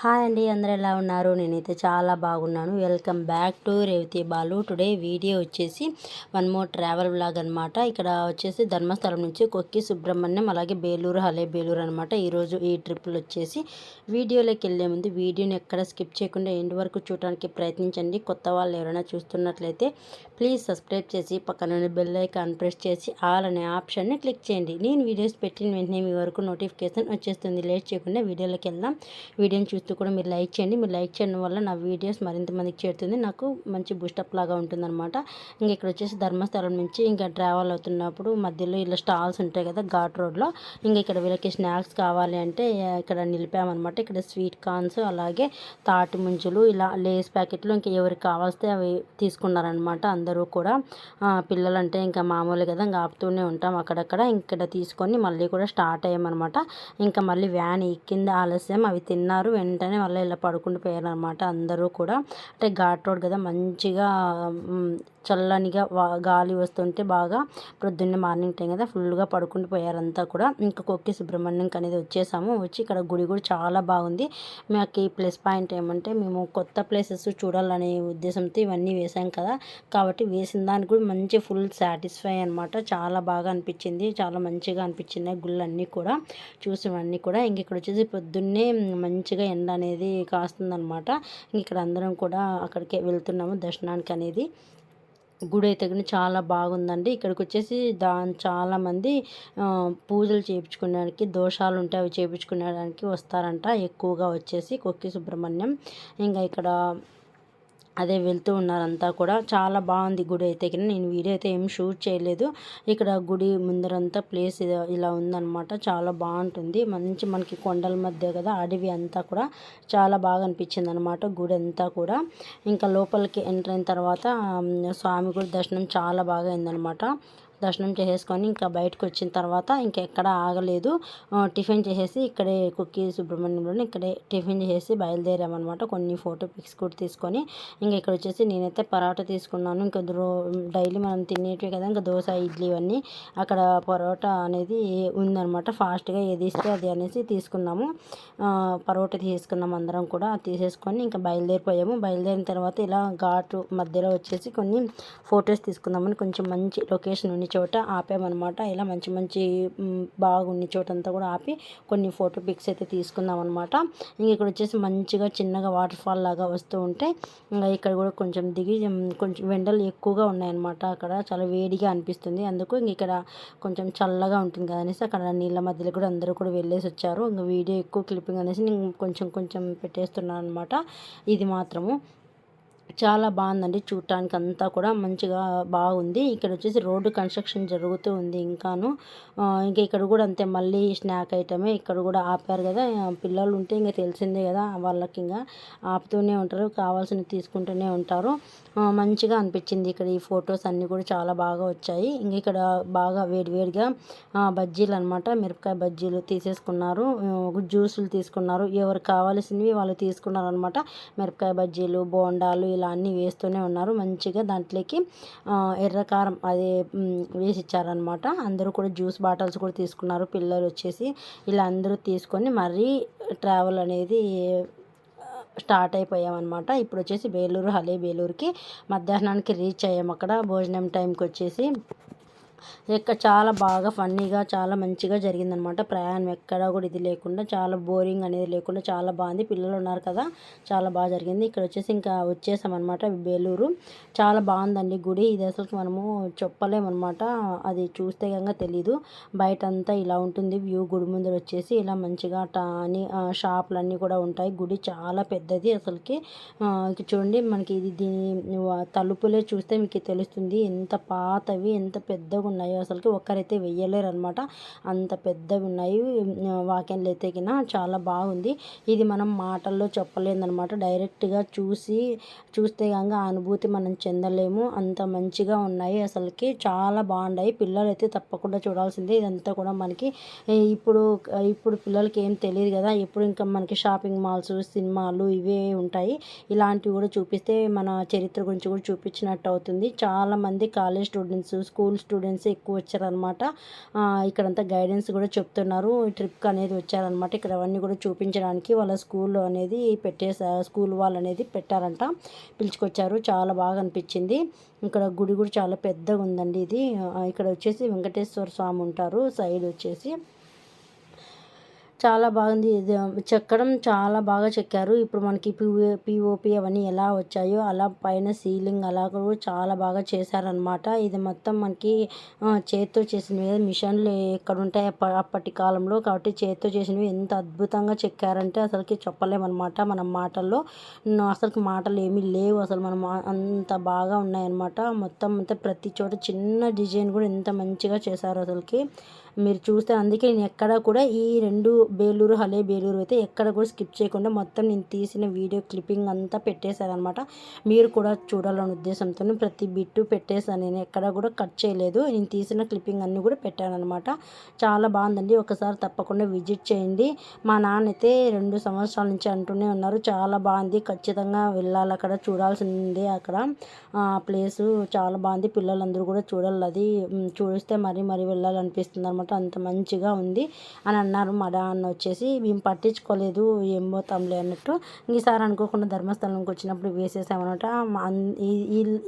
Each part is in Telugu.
హాయ్ అండి అందరు ఎలా ఉన్నారు? నేనైతే చాలా బాగున్నాను. Welcome back to Revathi Balu today video వచ్చేసి వన్ మోర్ ట్రావెల్ బ్లాగ్ అనమాట ఇక్కడ వచ్చేసి ధర్మస్థలం నుంచి కొక్కి సుబ్రహ్మణ్యం అలాగే బేలూరు హలే బేలూరు అనమాట ఈరోజు ఈ ట్రిప్లు వచ్చేసి వీడియోలోకి వెళ్ళే ముందు వీడియోని ఎక్కడ స్కిప్ చేయకుండా ఎండ్ వరకు చూడడానికి ప్రయత్నించండి. కొత్త వాళ్ళు ఎవరైనా చూస్తున్నట్లయితే ప్లీజ్ సబ్స్క్రైబ్ చేసి పక్కన బెల్ ఐకాన్ ప్రెస్ చేసి ఆల్ అనే ఆప్షన్ని క్లిక్ చేయండి. నేను వీడియోస్ పెట్టిన వెంటనే మీ వరకు నోటిఫికేషన్ వచ్చేస్తుంది. లేట్ చేయకుండా వీడియోలోకి వెళ్దాం. వీడియోని చూస్తూ కూడా మీరు లైక్ చేయండి. మీరు లైక్ చేయడం వల్ల నా వీడియోస్ మరింత మందికి చేరుతుంది. నాకు మంచి బూస్టప్ లాగా ఉంటుందన్నమాట. ఇంకా ఇక్కడ వచ్చేసి ధర్మస్థలం నుంచి ఇంకా ట్రావెల్ అవుతున్నప్పుడు మధ్యలో ఇలా స్టాల్స్ ఉంటాయి కదా ఘాట్ రోడ్లో. ఇంకా ఇక్కడ వీళ్ళకి స్నాక్స్ కావాలి అంటే ఇక్కడ నిలిపామన్నమాట. ఇక్కడ స్వీట్ కార్న్స్ అలాగే తాటి ముంచులు ఇలా లేస్ ప్యాకెట్లు ఇంకా ఎవరికి కావాల్స్తే అవి తీసుకున్నారనమాట అందరూ కూడా. పిల్లలంటే ఇంకా మామూలు కదా ఇంకా ఆపుతూనే ఉంటాం అక్కడక్కడ. ఇక్కడ తీసుకొని మళ్ళీ కూడా స్టార్ట్ అయ్యామన్నమాట. ఇంకా మళ్ళీ వ్యాన్ ఎక్కింది ఆలస్యం. అవి తిన్నారు. వెంటనే మళ్ళీ ఇలా పడుకుంటూ పోయారనమాట అందరూ కూడా. అంటే ఘాట్ రోడ్ కదా మంచిగా చల్లనిగా గాలి వస్తుంటే బాగా ప్రొద్దున్నే మార్నింగ్ టైం కదా ఫుల్గా పడుకుంటూ పోయారంతా కూడా. ఇంకా కొక్కి సుబ్రహ్మణ్యం అనేది వచ్చేసాము. వచ్చి ఇక్కడ గుడి కూడా చాలా బాగుంది. మాకు ఈ ప్లస్ పాయింట్ ఏమంటే మేము కొత్త ప్లేసెస్ చూడాలనే ఉద్దేశంతో ఇవన్నీ వేసాం కదా. కాబట్టి వేసిన దానికి కూడా మంచి ఫుల్ సాటిస్ఫై అనమాట చాలా బాగా అనిపించింది. చాలా మంచిగా అనిపించింది గుళ్ళన్నీ కూడా. చూసినవన్నీ కూడా. ఇంక ఇక్కడ వచ్చేసి పొద్దున్నే మంచిగా ఎండ అనేది కాస్తుందనమాట ఇక్కడ అందరం కూడా అక్కడికే వెళ్తున్నాము దర్శనానికి అనేది. గుడి అయితే కానీ చాలా బాగుందండి. ఇక్కడికి వచ్చేసి దా చాలామంది పూజలు చేయించుకోవడానికి దోషాలు ఉంటే అవి చేయించుకునేడానికి వస్తారంట. ఎక్కువగా వచ్చేసి కొక్కి సుబ్రహ్మణ్యం. ఇంకా ఇక్కడ అదే వెళ్తూ ఉన్నారంతా కూడా. చాలా బాగుంది గుడి అయితే. నేను వీడియో అయితే ఏం షూట్ చేయలేదు. ఇక్కడ గుడి ముందరంతా ప్లేస్ ఇలా ఉందన్నమాట. చాలా బాగుంటుంది. మంచి మనకి కొండల మధ్య కదా అడవి అంతా కూడా చాలా బాగా అనిపించింది అనమాట గుడి అంతా కూడా. ఇంకా లోపలికి ఎంటర్ అయిన తర్వాత స్వామి గుడి దర్శనం చాలా బాగా అయిందనమాట దర్శనం చేసేసుకొని ఇంకా బయటకు వచ్చిన తర్వాత ఇంకెక్కడ ఆగలేదు. టిఫిన్ చేసేసి ఇక్కడే కుక్కీ సుబ్రహ్మణ్యంలో ఇక్కడే టిఫిన్ చేసేసి బయలుదేరామన్నమాట. కొన్ని ఫోటో పిక్స్ కూడా తీసుకొని ఇంకా ఇక్కడ వచ్చేసి నేనైతే పరోటా తీసుకున్నాను. ఇంకా డైలీ మనం తినేటివి కదా ఇంకా దోశ ఇడ్లీ ఇవన్నీ అక్కడ పరోటా అనేది ఉందన్నమాట. ఫాస్ట్గా ఏది ఇస్తే అది అనేసి తీసుకున్నాము. పరోటా తీసుకున్నాము అందరం కూడా. తీసేసుకొని ఇంకా బయలుదేరిపోయాము. బయలుదేరిన తర్వాత ఇలా ఘాటు మధ్యలో వచ్చేసి కొన్ని ఫొటోస్ తీసుకుందామని కొంచెం మంచి లొకేషన్ ఉండి చోట ఆపామన్నమాట. ఇలా మంచి మంచి బాగున్న చోట అంతా కూడా ఆపి కొన్ని ఫోటో పిక్స్ అయితే తీసుకున్నాం అనమాట ఇంక ఇక్కడ వచ్చేసి మంచిగా చిన్నగా వాటర్ ఫాల్ లాగా వస్తూ ఉంటే ఇక్కడ కూడా కొంచెం దిగి కొంచెం వెండలు ఎక్కువగా ఉన్నాయన్నమాట అక్కడ. చాలా వేడిగా అనిపిస్తుంది. అందుకు ఇంక ఇక్కడ కొంచెం చల్లగా ఉంటుంది కదా అనేసి అక్కడ నీళ్ళ మధ్యలో కూడా అందరూ కూడా వెళ్ళేసి వచ్చారు. ఇంకా వీడియో ఎక్కువ క్లిప్పింగ్ అనేసి నేను కొంచెం కొంచెం పెట్టేస్తున్నాను అనమాట ఇది మాత్రము. చాలా బాగుందండి. చూడటానికి అంతా కూడా మంచిగా బాగుంది. ఇక్కడ వచ్చేసి రోడ్డు కన్స్ట్రక్షన్ జరుగుతూ ఉంది ఇంకాను. ఇంకా ఇక్కడ కూడా అంతే మళ్ళీ స్నాక్ ఐటమే ఇక్కడ కూడా ఆపారు కదా. పిల్లలు ఉంటే ఇంకా తెలిసిందే కదా వాళ్ళకి ఇంకా. ఆపుతూనే ఉంటారు. కావాల్సినవి తీసుకుంటూనే ఉంటారు. మంచిగా అనిపించింది ఇక్కడ ఈ ఫొటోస్ అన్నీ కూడా చాలా బాగా వచ్చాయి. ఇంక ఇక్కడ బాగా వేడివేడిగా బజ్జీలు అనమాట మిరపకాయ బజ్జీలు తీసేసుకున్నారు. జ్యూసులు తీసుకున్నారు. ఎవరు కావాల్సినవి వాళ్ళు తీసుకున్నారు అనమాట మిరపకాయ బజ్జీలు బోండాలు ఇలా అన్నీ వేస్తూనే ఉన్నారు. మంచిగా దాంట్లోకి ఎర్రకారం అది వేసి ఇచ్చారనమాట అందరూ కూడా జ్యూస్ బాటిల్స్ కూడా తీసుకున్నారు. పిల్లలు వచ్చేసి ఇలా అందరూ తీసుకొని మరీ ట్రావెల్ అనేది స్టార్ట్ అయిపోయామన్నమాట. ఇప్పుడు వచ్చేసి బేలూరు హలే బేలూరుకి మధ్యాహ్నానికి రీచ్ అయ్యాము అక్కడ. భోజనం టైంకి వచ్చేసి ఇక్కడ చాలా బాగా ఫన్నీగా చాలా మంచిగా జరిగిందనమాట ప్రయాణం. ఎక్కడా కూడా ఇది లేకుండా చాలా బోరింగ్ అనేది లేకుండా చాలా బాగుంది. పిల్లలు ఉన్నారు కదా చాలా బాగా జరిగింది. ఇక్కడ వచ్చేసి ఇంకా వచ్చేసామన్నమాట బేలూరు. చాలా బాగుందండి గుడి. ఇది అసలు మనము చెప్పలేమన్నమాట అది చూస్తే కనుక తెలీదు. బయట అంతా ఇలా ఉంటుంది. వ్యూ గుడి ముందర వచ్చేసి ఇలా మంచిగా అని షాపులన్నీ కూడా ఉంటాయి. గుడి చాలా పెద్దది అసలుకి. చూడండి మనకి ఇది దీని తలుపులే చూస్తే మీకు తెలుస్తుంది. ఎంత పాతవి ఎంత పెద్దగా ఉన్నాయో అసలుకి ఒక్కరైతే వెయ్యలేరు అనమాట అంత పెద్దవి ఉన్నాయి. వాక్యాలు అయితే చాలా బాగుంది. ఇది మనం మాటల్లో చెప్పలేదనమాట. డైరెక్ట్గా చూసి చూస్తే కనుక ఆ అనుభూతి మనం చెందలేము. అంత మంచిగా ఉన్నాయి అసలుకి. చాలా బాగున్నాయి. పిల్లలు అయితే తప్పకుండా చూడాల్సిందే. ఇదంతా కూడా మనకి ఇప్పుడు ఇప్పుడు పిల్లలకి ఏం తెలియదు కదా. ఇప్పుడు ఇంకా మనకి షాపింగ్ మాల్స్ సినిమాలు ఇవే ఉంటాయి. ఇలాంటివి కూడా చూపిస్తే మన చరిత్ర గురించి కూడా చూపించినట్టు అవుతుంది. చాలామంది college students school students friends ఎక్కువ వచ్చారనమాట ఇక్కడంతా గైడెన్స్ కూడా చెప్తున్నారు. ట్రిప్కి అనేది వచ్చారనమాట ఇక్కడ అవన్నీ కూడా చూపించడానికి వాళ్ళ స్కూల్ అనేది పెట్టేసా స్కూల్ వాళ్ళు అనేది పెట్టారంట. పిలుచుకొచ్చారు. చాలా బాగా అనిపించింది. ఇక్కడ గుడి కూడా చాలా పెద్దగా ఉందండి ఇది ఇక్కడ వచ్చేసి వెంకటేశ్వర స్వామి ఉంటారు. సైడ్ వచ్చేసి చాలా బాగుంది. ఇది చెక్కడం చాలా బాగా చెక్కారు. ఇప్పుడు మనకి పిఓ పిఓపి అవన్నీ ఎలా వచ్చాయో అలా పైన సీలింగ్ అలా కూడా చాలా బాగా చేశారనమాట ఇది మొత్తం మనకి చేతితో చేత్తో చేసినవి మిషన్లు ఎక్కడ ఉంటాయి అప్ప- అప్పటి కాలంలో. కాబట్టి చేత్తో చేసినవి ఎంత అద్భుతంగా చెక్కారంటే అసలుకి చెప్పలేమన్నమాట మన మాటల్లో. అసలుకి మాటలు ఏమీ లేవు. అసలు మనం అంత బాగా ఉన్నాయన్నమాట. మొత్తం అంతా ప్రతి చోట చిన్న డిజైన్ కూడా ఎంత మంచిగా చేశారు అసలుకి. మీరు చూస్తే అందుకే నేను ఎక్కడ కూడా ఈ రెండు బేలూరు హలే బేలూరు అయితే ఎక్కడ కూడా స్కిప్ చేయకుండా మొత్తం నేను తీసిన వీడియో క్లిప్పింగ్ అంతా పెట్టేశానమాట మీరు కూడా చూడాలనే ఉద్దేశంతో ప్రతి బిట్టు పెట్టేశాను. నేను ఎక్కడ కూడా కట్ చేయలేదు. నేను తీసిన క్లిప్పింగ్ అన్నీ కూడా పెట్టానమాట చాలా బాగుందండి. ఒకసారి తప్పకుండా విజిట్ చేయండి. మా నాన్న అయితే రెండు సంవత్సరాల నుంచి అంటూనే ఉన్నారు. చాలా బాగుంది. ఖచ్చితంగా వెళ్ళాలి అక్కడ. చూడాల్సింది అక్కడ. ప్లేసు చాలా బాగుంది. పిల్లలందరూ కూడా చూడాలి. అది చూస్తే మరీ మరీ వెళ్ళాలనిపిస్తుంది అనమాట అంత మంచిగా ఉంది అని అన్నారు. మా నాన్న వచ్చేసి మేము పట్టించుకోలేదు ఏం పోతాంలే అన్నట్టు. ఈసారి అనుకోకుండా ధర్మస్థలంకి వచ్చినప్పుడు వేసేసామన్నమాట.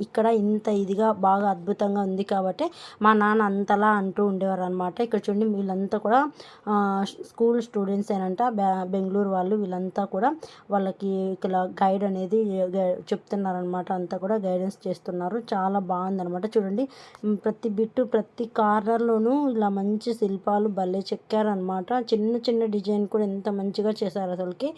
ఇక్కడ ఇంత ఇదిగా బాగా అద్భుతంగా ఉంది కాబట్టి మా నాన్న అంతలా అంటూ ఉండేవారు అనమాట ఇక్కడ చూడండి వీళ్ళంతా కూడా స్కూల్ స్టూడెంట్స్ ఏనంట. బెంగళూరు వాళ్ళు వీళ్ళంతా కూడా వాళ్ళకి ఇక్కడ గైడ్ అనేది చెప్తున్నారనమాట అంతా కూడా గైడెన్స్ చేస్తున్నారు. చాలా బాగుందనమాట చూడండి ప్రతి బిట్టు ప్రతి కార్నర్లోనూ ఇలా మంచి శిల్పాలు భలే చెక్కారనమాట చిన్న చిన్న డిజైన్ కూడా ఎంత మంచిగా చేశారు అసలుకి.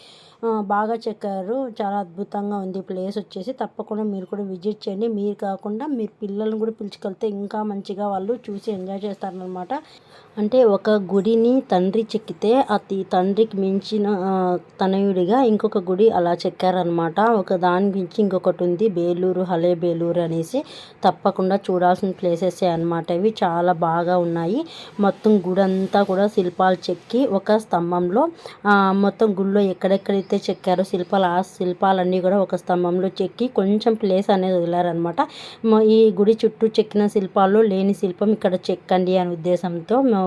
బాగా చెక్కారు. చాలా అద్భుతంగా ఉంది. ప్లేస్ వచ్చేసి తప్పకుండా మీరు కూడా విజిట్ చేయండి. మీరు కాకుండా మీరు పిల్లల్ని కూడా పిలుచుకెళ్తే ఇంకా మంచిగా వాళ్ళు చూసి ఎంజాయ్ చేస్తారనమాట అంటే ఒక గుడిని తండ్రి చెక్కితే అతి తండ్రికి మించిన తనయుడిగా ఇంకొక గుడి అలా చెక్కారనమాట ఒక దాని మించి ఇంకొకటి ఉంది. బేలూరు హలే బేలూరు అనేసి తప్పకుండా చూడాల్సిన ప్లేసెస్ అనమాట ఇవి చాలా బాగా ఉన్నాయి. మొత్తం గుడి అంతా కూడా శిల్పాలు చెక్కి ఒక స్తంభంలో మొత్తం గుడిలో ఎక్కడెక్కడైతే చెక్కారో శిల్పాలు ఆ శిల్పాలన్నీ కూడా ఒక స్తంభంలో చెక్కి కొంచెం ప్లేస్ అనేది వదిలారనమాట ఈ గుడి చుట్టూ చెక్కిన శిల్పాల్లో లేని శిల్పం ఇక్కడ చెక్కండి అనే ఉద్దేశంతో మ-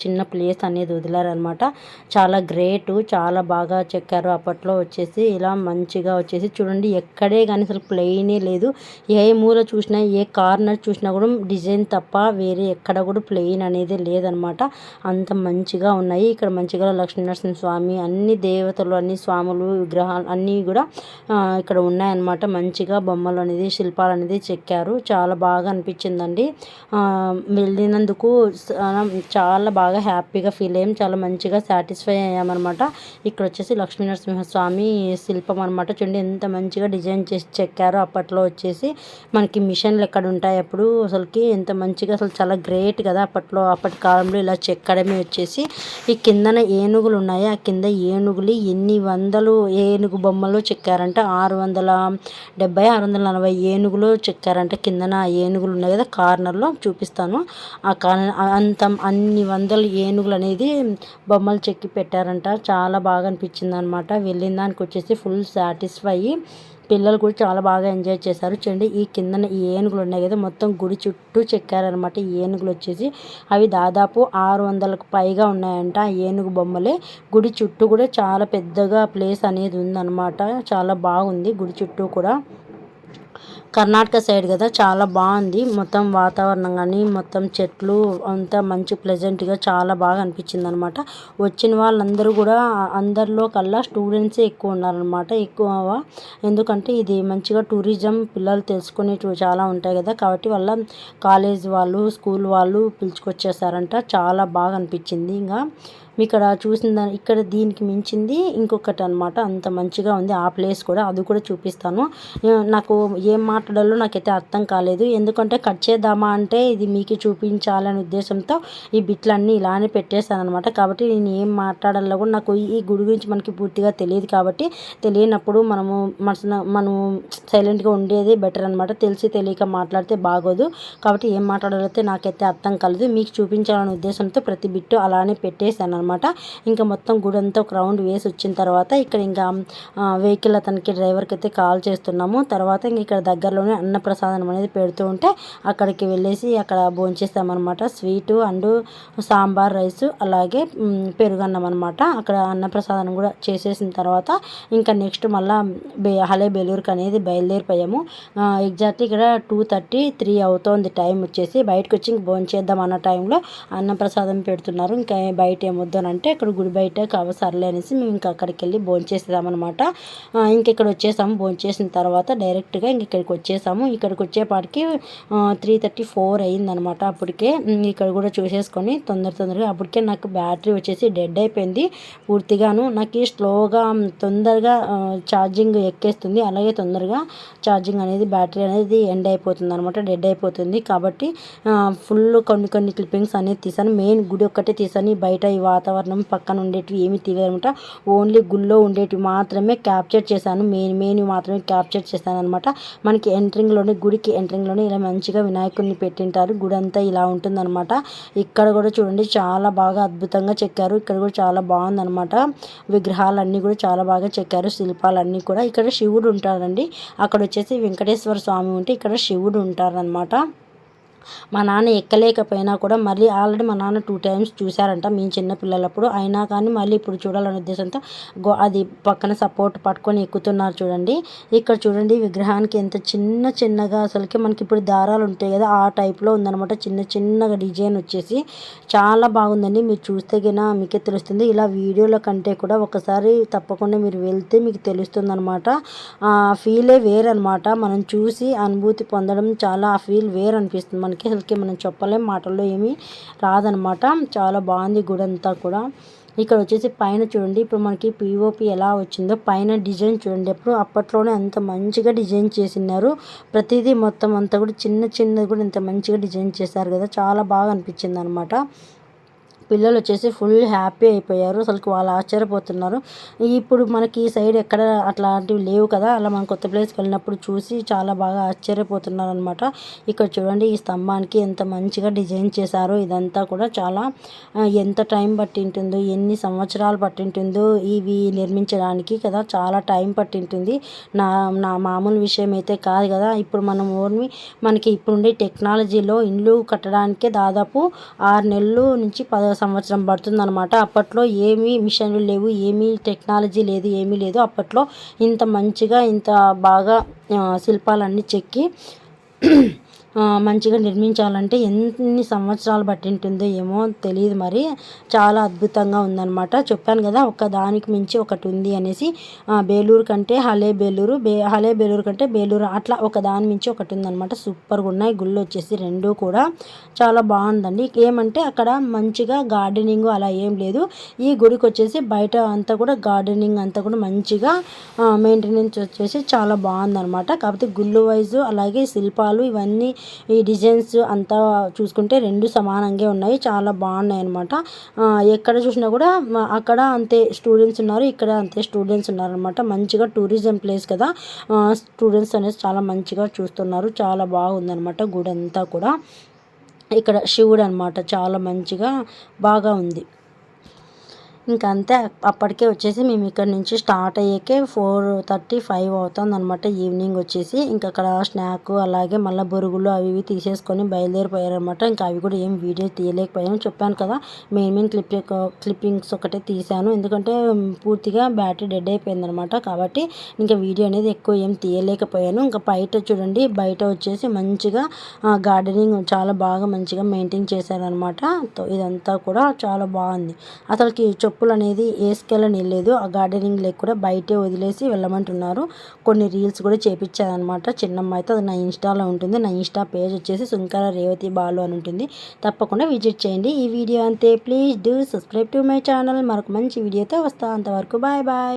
చిన్న ప్లేస్ అనేది వదిలారనమాట చాలా గ్రేట్ చాలా బాగా చెక్కారు. అప్పట్లో వచ్చేసి ఇలా మంచిగా వచ్చేసి చూడండి ఎక్కడే కానీ అసలు ప్లెయినే లేదు. ఏ మూల చూసినా ఏ కార్నర్ చూసినా కూడా డిజైన్ తప్ప వేరే ఎక్కడ కూడా ప్లెయిన్ అనేది లేదు లేదనమాట అంత మంచిగా ఉన్నాయి. ఇక్కడ మంచిగా లక్ష్మీనరసింహ స్వామి అన్ని దేవతలు అన్ని స్వాములు విగ్రహాలు అన్నీ కూడా ఇక్కడ ఉన్నాయన్నమాట. మంచిగా బొమ్మలు అనేది శిల్పాలు అనేది చెక్కారు. చాలా బాగా అనిపించిందండి. వెళ్ళినందుకు చాలా బాగా హ్యాపీగా ఫీల్ అయ్యాం. చాలా మంచిగా సాటిస్ఫై అయ్యామన్నమాట. ఇక్కడ వచ్చేసి లక్ష్మీనరసింహ స్వామి శిల్పం అనమాట చూడండి ఎంత మంచిగా డిజైన్ చేసి చెక్కారో అప్పట్లో వచ్చేసి. మనకి మిషన్లు ఎక్కడ ఉంటాయి అప్పుడు? అసలుకి ఎంత మంచిగా అసలు చాలా గ్రేట్ కదా అప్పట్లో అప్పటి కాలంలో ఇలా చెక్కడమే వచ్చేసి ఈ కిందన ఏనుగులు ఉన్నాయి. ఆ కింద ఏనుగులు ఎన్ని వందలు ఏనుగు బొమ్మలు చెక్కారంటే? ఆరు వందల డెబ్బై ఆరు వందల నలభై ఏనుగులు చెక్కారంటే. కిందన ఏనుగులు ఉన్నాయి కదా కార్నర్లో చూపిస్తాను. ఆ కార్నర్ అంత అన్ని వందల ఏనుగులు అనేది బొమ్మలు చెక్కి పెట్టారంట. చాలా బాగా అనిపించింది అనమాట వెళ్ళిన దానికి వచ్చేసి ఫుల్ సాటిస్ఫై. పిల్లలు కూడా చాలా బాగా ఎంజాయ్ చేశారు. చూడండి ఈ కిందన ఈ ఏనుగులు ఉన్నాయి కదా మొత్తం గుడి చుట్టూ చెక్కారనమాట ఈ ఏనుగులు వచ్చేసి. అవి దాదాపు ఆరు వందలకు పైగా ఉన్నాయంట ఆ ఏనుగు బొమ్మలే. గుడి చుట్టూ కూడా చాలా పెద్దగా ప్లేస్ అనేది ఉందన్నమాట. చాలా బాగుంది గుడి చుట్టూ కూడా. కర్ణాటక సైడ్ కదా చాలా బాగుంది. మొత్తం వాతావరణం కానీ మొత్తం చెట్లు అంతా మంచి ప్లెజెంట్గా చాలా బాగా అనిపించింది అనమాట వచ్చిన వాళ్ళందరూ కూడా అందరిలో కల్లా స్టూడెంట్సే ఎక్కువ ఉన్నారనమాట. ఎక్కువ ఎందుకంటే ఇది మంచిగా టూరిజం పిల్లలు తెలుసుకునేటివి చాలా ఉంటాయి కదా. కాబట్టి వాళ్ళ కాలేజ్ వాళ్ళు స్కూల్ వాళ్ళు పిలుచుకొచ్చేసారంట. చాలా బాగా అనిపించింది. ఇంకా ఇక్కడ చూసిన దాని ఇక్కడ దీనికి మించింది ఇంకొకటి అనమాట అంత మంచిగా ఉంది. ఆ ప్లేస్ కూడా అది కూడా చూపిస్తాను. నాకు ఏం మాట్లాడాలో నాకైతే అర్థం కాలేదు. ఎందుకంటే కట్ చేద్దామా అంటే ఇది మీకు చూపించాలనే ఉద్దేశంతో ఈ బిట్లన్నీ ఇలానే పెట్టేశాను అనమాట కాబట్టి నేను ఏం మాట్లాడాలో కూడా నాకు ఈ గుడి గురించి మనకి పూర్తిగా తెలియదు కాబట్టి తెలియనప్పుడు మనము మన మనం సైలెంట్గా ఉండేది బెటర్ అనమాట తెలిసి తెలియక మాట్లాడితే బాగోదు. కాబట్టి ఏం మాట్లాడాలైతే నాకైతే అర్థం కాలేదు. మీకు చూపించాలనే ఉద్దేశంతో ప్రతి బిట్టు అలానే పెట్టేశాను అనమాట అనమాట ఇంకా మొత్తం గుడి అంతా ఒక రౌండ్ వేసి వచ్చిన తర్వాత ఇక్కడ ఇంకా వెహికల్ అతనికి డ్రైవర్కి అయితే కాల్ చేస్తున్నాము. తర్వాత ఇంక ఇక్కడ దగ్గరలోనే అన్నప్రసాదం అనేది పెడుతూ ఉంటే అక్కడికి వెళ్ళేసి అక్కడ భోంచేస్తామన్నమాట. స్వీటు అండ్ సాంబార్ రైస్ అలాగే పెరుగన్నం అనమాట అక్కడ అన్నప్రసాదం కూడా చేసేసిన తర్వాత ఇంకా నెక్స్ట్ మళ్ళీ బే హలే బెలూరుకి అనేది బయలుదేరిపోయాము. ఎగ్జాక్ట్లీ ఇక్కడ టూ థర్టీ త్రీ అవుతోంది టైం వచ్చేసి. బయటకు వచ్చి ఇంక భోంచేద్దాం అన్న టైంలో అన్నప్రసాదం పెడుతున్నారు. ఇంకా బయట ఏమో వద్దనంటే ఇక్కడ గుడి బయట సర్లే అనేసి మేము ఇంకా అక్కడికి వెళ్ళి భోంచేసేదామన్నమాట ఇంకెక్కడ వచ్చేసాము? భోంచేసిన తర్వాత డైరెక్ట్గా ఇంక ఇక్కడికి వచ్చేసాము. ఇక్కడికి వచ్చేపాటికి త్రీ థర్టీ ఫోర్ అయిందనమాట అప్పటికే. ఇక్కడ కూడా చూసేసుకొని తొందర తొందరగా అప్పటికే నాకు బ్యాటరీ వచ్చేసి డెడ్ అయిపోయింది పూర్తిగాను. నాకు స్లోగా తొందరగా ఛార్జింగ్ ఎక్కేస్తుంది. అలాగే తొందరగా ఛార్జింగ్ అనేది బ్యాటరీ అనేది ఎండ్ అయిపోతుంది అనమాట డెడ్ అయిపోతుంది. కాబట్టి ఫుల్ కొన్ని కొన్ని క్లిప్పింగ్స్ అనేది తీసాను. మెయిన్ గుడి ఒక్కటే తీసాను. బయట ఈ వాతావరణం పక్కన ఉండేటివి ఏమి తీయలేదనమాట ఓన్లీ గుళ్ళో ఉండేటివి మాత్రమే క్యాప్చర్ చేశాను. మెయిన్ మెయిన్ మాత్రమే క్యాప్చర్ చేశాను అనమాట మనకి ఎంట్రింగ్లోనే గుడికి ఎంట్రింగ్లోనే ఇలా మంచిగా వినాయకుడిని పెట్టింటారు. గుడి అంతా ఇలా ఉంటుందన్నమాట. ఇక్కడ కూడా చూడండి చాలా బాగా అద్భుతంగా చెక్కారు. ఇక్కడ కూడా చాలా బాగుందన్నమాట. విగ్రహాలన్నీ కూడా చాలా బాగా చెక్కారు. శిల్పాలన్నీ కూడా. ఇక్కడ శివుడు ఉంటారండి అక్కడ వచ్చేసి వెంకటేశ్వర స్వామి ఉంటే ఇక్కడ శివుడు ఉంటారనమాట మా నాన్న ఎక్కలేకపోయినా కూడా మళ్ళీ ఆల్రెడీ మా నాన్న టూ టైమ్స్ చూశారంట మేము చిన్నపిల్లలప్పుడు అయినా కానీ మళ్ళీ ఇప్పుడు చూడాలనే ఉద్దేశంతో గో అది పక్కన సపోర్ట్ పట్టుకొని ఎక్కుతున్నారు చూడండి. ఇక్కడ చూడండి విగ్రహానికి ఎంత చిన్న చిన్నగా అసలుకి మనకి ఇప్పుడు దారాలు ఉంటాయి కదా ఆ టైప్లో ఉందనమాట చిన్న చిన్నగా డిజైన్ వచ్చేసి చాలా బాగుందండి. మీరు చూస్తే గినా మీకే తెలుస్తుంది. ఇలా వీడియోల కంటే కూడా ఒకసారి తప్పకుండా మీరు వెళ్తే మీకు తెలుస్తుంది అనమాట ఫీలే వేరనమాట మనం చూసి అనుభూతి పొందడం చాలా ఆ ఫీల్ వేరు అనిపిస్తుంది మనకి అసలుకి మనం చెప్పలేం మాటల్లో ఏమీ రాదనమాట. చాలా బాగుంది గుడి అంతా కూడా. ఇక్కడ వచ్చేసి పైన చూడండి ఇప్పుడు మనకి పిఓపి ఎలా వచ్చిందో పైన డిజైన్ చూడండి. ఎప్పుడు అప్పట్లోనే అంత మంచిగా డిజైన్ చేసినారు ప్రతిదీ మొత్తం అంతా కూడా చిన్న చిన్నది కూడా ఇంత మంచిగా డిజైన్ చేశారు కదా చాలా బాగా అనిపించింది అనమాట పిల్లలు వచ్చేసి ఫుల్ హ్యాపీ అయిపోయారు. అసలు వాళ్ళు ఆశ్చర్యపోతున్నారు. ఇప్పుడు మనకి ఈ సైడ్ ఎక్కడ అట్లాంటివి లేవు కదా అలా మనం కొత్త ప్లేస్కి వెళ్ళినప్పుడు చూసి చాలా బాగా ఆశ్చర్యపోతున్నారు అనమాట ఇక్కడ చూడండి ఈ స్తంభానికి ఎంత మంచిగా డిజైన్ చేశారో ఇదంతా కూడా చాలా ఎంత టైం పట్టింటుందో ఎన్ని సంవత్సరాలు పట్టింటుందో ఇవి నిర్మించడానికి కదా చాలా టైం పట్టింటుంది. నా నా మామూలు విషయం అయితే కాదు కదా. ఇప్పుడు మనం ఓన్లీ మనకి ఇప్పుడుండే టెక్నాలజీలో ఇండ్లు కట్టడానికే దాదాపు ఆరు నెలలు నుంచి పదో సంవత్సరం పడుతుందనమాట అప్పట్లో ఏమీ మిషన్లు లేవు ఏమీ టెక్నాలజీ లేదు ఏమీ లేదు. అప్పట్లో ఇంత మంచిగా ఇంత బాగా శిల్పాలన్నీ చెక్కి మంచిగా నిర్మించాలంటే ఎన్ని సంవత్సరాలు పట్టింటుందో ఏమో తెలియదు మరి. చాలా అద్భుతంగా ఉందన్నమాట. చెప్పాను కదా ఒక దానికి మించి ఒకటి ఉంది అనేసి బేలూరు కంటే హలే బేలూరు బే హలే బేలూరు కంటే బేలూరు అట్లా ఒక దాని మించి ఒకటి ఉందన్నమాట. సూపర్గా ఉన్నాయి. గుళ్ళు వచ్చేసి రెండు కూడా చాలా బాగుందండి. ఏమంటే అక్కడ మంచిగా గార్డెనింగ్ అలా ఏం లేదు. ఈ గుడికి వచ్చేసి బయట అంతా కూడా గార్డెనింగ్ అంతా కూడా మంచిగా మెయింటెనెన్స్ వచ్చేసి చాలా బాగుందన్నమాట. కాకపోతే గుళ్ళు వైజు అలాగే శిల్పాలు ఇవన్నీ ఈ డిజైన్స్ అంతా చూసుకుంటే రెండు సమానంగా ఉన్నాయి. చాలా బాగున్నాయి అనమాట ఎక్కడ చూసినా కూడా అక్కడ అంతే స్టూడెంట్స్ ఉన్నారు ఇక్కడ అంతే స్టూడెంట్స్ ఉన్నారనమాట మంచిగా టూరిజం ప్లేస్ కదా. స్టూడెంట్స్ అనేది చాలా మంచిగా చూస్తున్నారు. చాలా బాగుందనమాట గుడి అంతా కూడా. ఇక్కడ శివుడు అనమాట చాలా మంచిగా బాగా ఉంది. ఇంకా అంతే అప్పటికే వచ్చేసి మేము ఇక్కడ నుంచి స్టార్ట్ అయ్యాకే ఫోర్ థర్టీ ఫైవ్ అవుతుంది అనమాట ఈవినింగ్ వచ్చేసి. ఇంకా అక్కడ స్నాక్ అలాగే మళ్ళీ బొరుగులు అవి ఇవి తీసేసుకొని బయలుదేరిపోయారనమాట ఇంకా అవి కూడా ఏం వీడియో తీయలేకపోయాను. చెప్పాను కదా మెయిన్ మెయిన్ క్లిప్ క్లిప్పింగ్స్ ఒకటే తీసాను ఎందుకంటే పూర్తిగా బ్యాటరీ డెడ్ అయిపోయిందనమాట కాబట్టి ఇంకా వీడియో అనేది ఎక్కువ ఏం తీయలేకపోయాను. ఇంకా బయట చూడండి బయట వచ్చేసి మంచిగా గార్డెనింగ్ చాలా బాగా మంచిగా మెయింటైన్ చేశారనమాట ఇదంతా కూడా చాలా బాగుంది. అసలుకి చెప్పులు అనేది వేసుకెళ్ళని లేదు. ఆ గార్డెనింగ్ లెక్ కూడా బయటే వదిలేసి వెళ్ళమంటున్నారు. కొన్ని రీల్స్ కూడా చేపించారనమాట చిన్నమ్మ అయితే అది నా ఇన్స్టాలో ఉంటుంది. నా ఇన్స్టా పేజ్ వచ్చేసి సుంకర రేవతి బాలు అని ఉంటుంది. తప్పకుండా విజిట్ చేయండి. ఈ వీడియో అంతే. Please do subscribe to my channel మరొక మంచి వీడియోతో వస్తా. అంతవరకు బాయ్ బాయ్